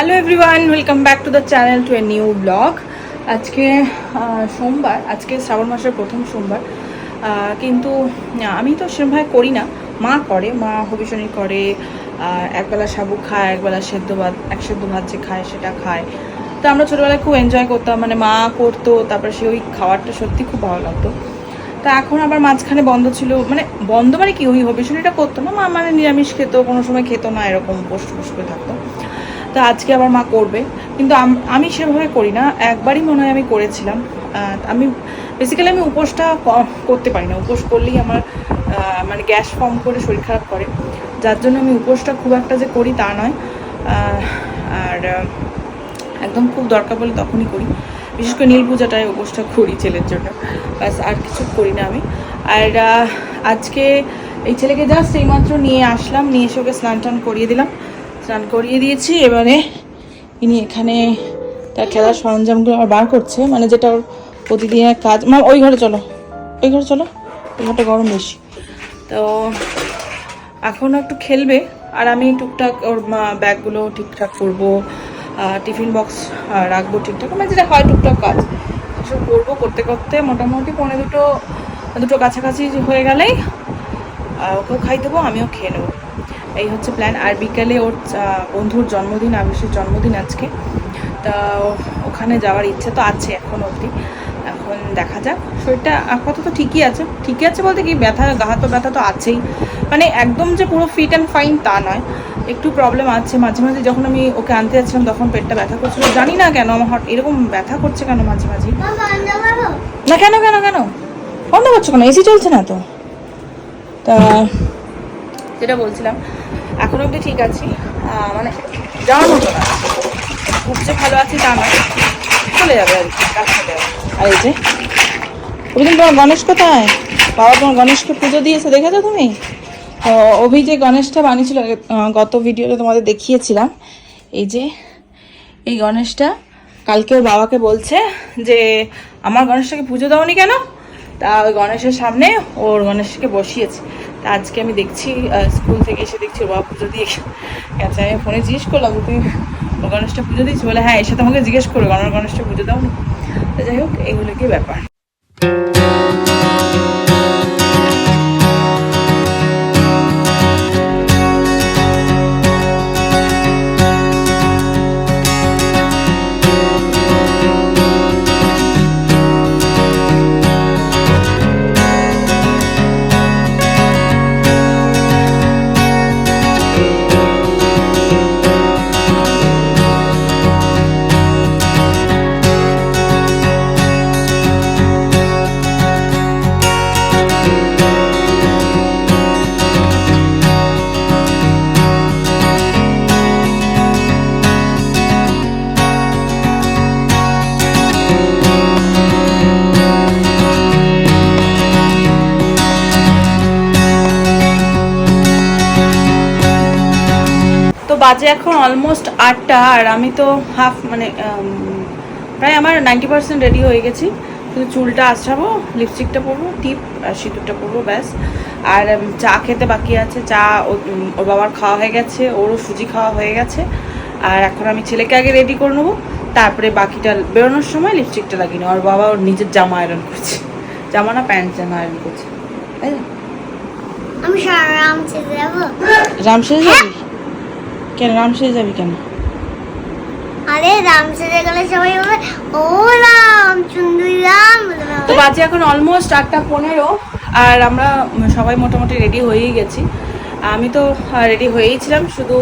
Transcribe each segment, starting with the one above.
Hello everyone welcome back to the channel to a new blog আজকে সোমবার, আজকে শ্রাবণ মাসের প্রথম সোমবার। কিন্তু আমি তো সেরকমভাবে করি না। মা করে, মা হবিষণী করে একবেলা সাবু খায়, একবেলা সেদ্ধ ভাত, এক সেদ্ধ ভাত যে খায় সেটা খায়। তো আমরা ছোটোবেলায় খুব এনজয় করতাম মানে মা করতো, তারপরে সে ওই খাবারটা সত্যি খুব ভালো লাগতো। তা এখন আবার মাঝখানে বন্ধ ছিল মানে বন্ধ মানে কি? ওই হবিষণীটা করতো না, মা মানে নিরামিষ খেত, কোনো সময় খেত না, এরকম পোষ পোষ করে থাকতো। তা আজকে আবার মা করবে। কিন্তু আমি সেভাবে করি না। একবারই মনে হয় আমি করেছিলাম। আমি বেসিক্যালি আমি উপোসটা করতে পারি না। উপোস করলেই আমার মানে গ্যাস ফর্ম করে শরীর খারাপ করে। যার জন্য আমি উপোসটা খুব একটা যে করি তা নয়। আর একদম খুব দরকার বলে তখনই করি। বিশেষ করে নীল পূজাটায় উপোসটা করি ছেলের জন্য। ব্যাস, আর কিছু করি না আমি। আর আজকে এই ছেলেকে জাস্ট এইমাত্র নিয়ে আসলাম। নিয়ে এসে ওকে স্নান টান করিয়ে দিলাম। স্নান করিয়ে দিয়েছি, এবারে ইনি এখানে তার খেলার সরঞ্জামগুলো আবার বার করছে। মানে যেটা ওর প্রতিদিনের কাজ মা, ওই ঘরে চলো। ওই ঘরে চলো। ওই ঘরটা গরম বেশি। তো এখনও একটু খেলবে। আর আমি টুকটাক ওর ব্যাগগুলো ঠিকঠাক করব টিফিন বক্স রাখব ঠিকঠাক। মানে যেটা হয় টুকটাক কাজ। এসব করব করতে করতে মোটামুটি পৌনে দুটো দুটো কাছাকাছি হয়ে গেলেই ওকেও খাই দেবো, আমিও খেয়ে নেব। এই হচ্ছে প্ল্যান আর বিকালে ওর বন্ধুর জন্মদিন আবিষের জন্মদিন আজকে। তা ওখানে যাওয়ার ইচ্ছে তো আছে এখন অবধি। এখন দেখা যাক। শরীরটা আপাতত ঠিকই আছে। ঠিকই আছে বলতে কি ব্যথা গা পা ব্যথা তো আছেই। মানে একদম যে পুরো ফিট অ্যান্ড ফাইন তা নয়। একটু প্রবলেম আছে। মাঝে মাঝে যখন আমি ওকে আনতে যাচ্ছিলাম তখন পেটটা ব্যথা করছিল। জানি না কেন আমার এরকম ব্যথা করছে কেন মাঝে মাঝে? না কেন কেন কেন? বন্ধ করছ কেন? এসি চলছে না তো? তা যেটা বলছিলাম এখন অবধি ঠিক আছি। মানে যাওয়ার মতো না। খুব যে ভালো আছি তা নয়। চলে যাবে আর কি আর এই যে ওইদিন তোমার গণেশ কোথায়? বাবা তোমার গণেশকে পুজো দিয়েছে, দেখেছ তুমি? অভি যে গণেশটা বানিয়েছিল গত ভিডিওতে তোমাদের দেখিয়েছিলাম। এই যে, এই গণেশটা, কালকে ওর বাবাকে বলছে যে, আমার গণেশটাকে পুজো দাওনি কেন? তা ওই গণেশের সামনে ওর গণেশকে বসিয়েছে। তা আজকে আমি দেখছি স্কুল থেকে এসে দেখছি, বাবা পুজো দিয়ে গেছে। আমি ফোনে জিজ্ঞেস করলাম, তুমি গণেশটা পুজো দিয়েছি? বলে হ্যাঁ এসে তোমাকে জিজ্ঞেস করবে আমার গণেশটা পুজো দাওনি। তো যাই হোক, এগুলো কি ব্যাপার? বাজে এখন অলমোস্ট আটটা আর আমি তো হাফ মানে প্রায় আমার নাইনটি পার্সেন্ট রেডি হয়ে গেছি। শুধু চুলটা আছড়াবো লিপস্টিকটা পরবো টিপ আর সিঁদুরটা পরবো ব্যাস। আর চা খেতে বাকি আছে। চা ও- ওর বাবার খাওয়া হয়ে গেছে ওরও সুজি খাওয়া হয়ে গেছে। আর এখন আমি ছেলেকে আগে রেডি করে নেব তারপরে বাকিটা বেরোনোর সময় লিপস্টিকটা লাগিয়ে নেব। আর বাবা ওর নিজের জামা আয়রন করছে। জামা না প্যান্ট জামা আয়রন করছে। তাই না? আমি সারারাম ছেড়ে যাব। রামশেষ যাবি? কেন? রামশেষ যাবি কেন? আরে রাম ছেড়ে গেলে সবাই বলবে ও রাম চুন্দুরি রাম তো বাজে এখন অলমোস্ট আটটা পনেরো আর আমরা সবাই মোটামুটি রেডি হয়েই গেছি। আমি তো রেডি হয়েই ছিলাম শুধু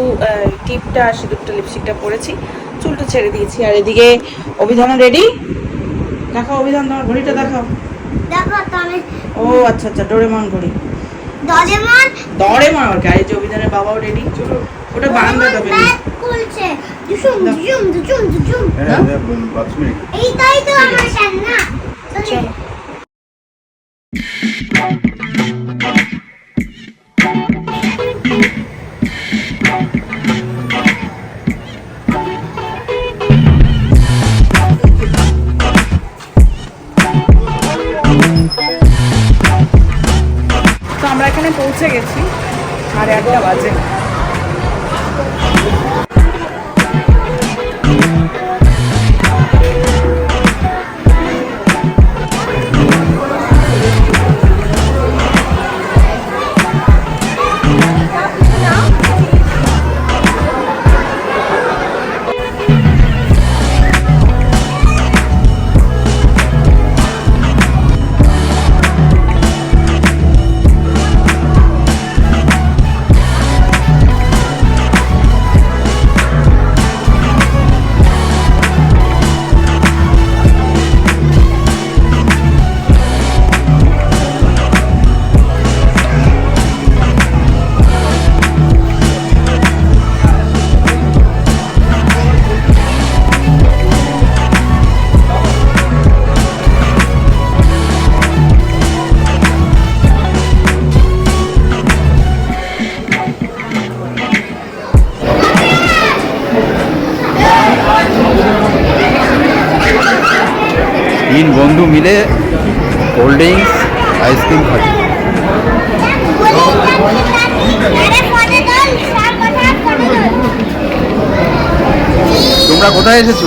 টিপটা আর সিঁদুরটা লিপস্টিকটা পরেছি চুলটা ছেড়ে দিয়েছি। আর এদিকে অভিধান রেডি দেখাও অভিধান তোমার ঘড়িটা দেখো আমি ও আচ্ছা আচ্ছা ডোরেমন ঘড়ি। দরেমন ডরেমন আর কি অভিযানের এই বাবাও রেডি ওটা বারান্দা দেবে খুলছে। দুজুম। দুজুম দুজুম দুজুম হ্যাঁ বাথরুমে এইটাই তো আমার সান্না চলো। সাড়ে আটটা বাজে। মিলে কোল্ড ড্রিঙ্কস আইসক্রিম তোল তোমরা কোথায় এসেছ?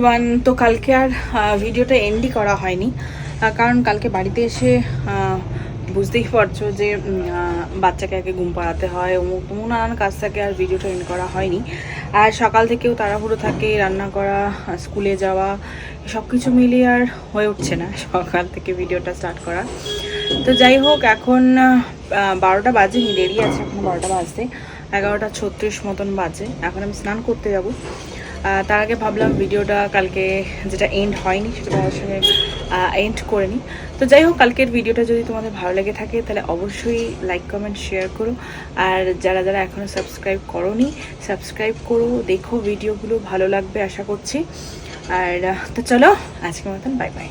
এভরিওয়ান তো কালকে আর ভিডিওটা এন্ডই করা হয়নি। কারণ কালকে বাড়িতে এসে বুঝতেই পারছ যে বাচ্চাকে আগে ঘুম পাড়াতে হয় অমুক তমুক নানান কাজ থাকে আর ভিডিওটা এন্ড করা হয়নি। আর সকাল থেকেও তাড়াহুড়ো থাকে, রান্না করা, স্কুলে যাওয়া সব কিছু মিলিয়ে আর হয়ে উঠছে না সকাল থেকে ভিডিওটা স্টার্ট করা। তো যাই হোক, এখন বারোটা বাজেনি, দেরি আছে, এখন বারোটা বাজতে। এগারোটা ছত্রিশ মতন বাজে। এখন আমি স্নান করতে যাব। তার আগে ভাবলাম ভিডিওটা কালকে যেটা এন্ড হয়নি, সেটা তোমাদের সঙ্গে এন্ড করে নিই। তো যাই হোক, কালকের ভিডিওটা যদি তোমাদের ভালো লেগে থাকে, তাহলে অবশ্যই লাইক কমেন্ট শেয়ার করো। আর যারা যারা এখনও সাবস্ক্রাইব করোনি সাবস্ক্রাইব করো। দেখো ভিডিওগুলো ভালো লাগবে, আশা করছি। আর তো চলো, আজকের মতন বাই বাই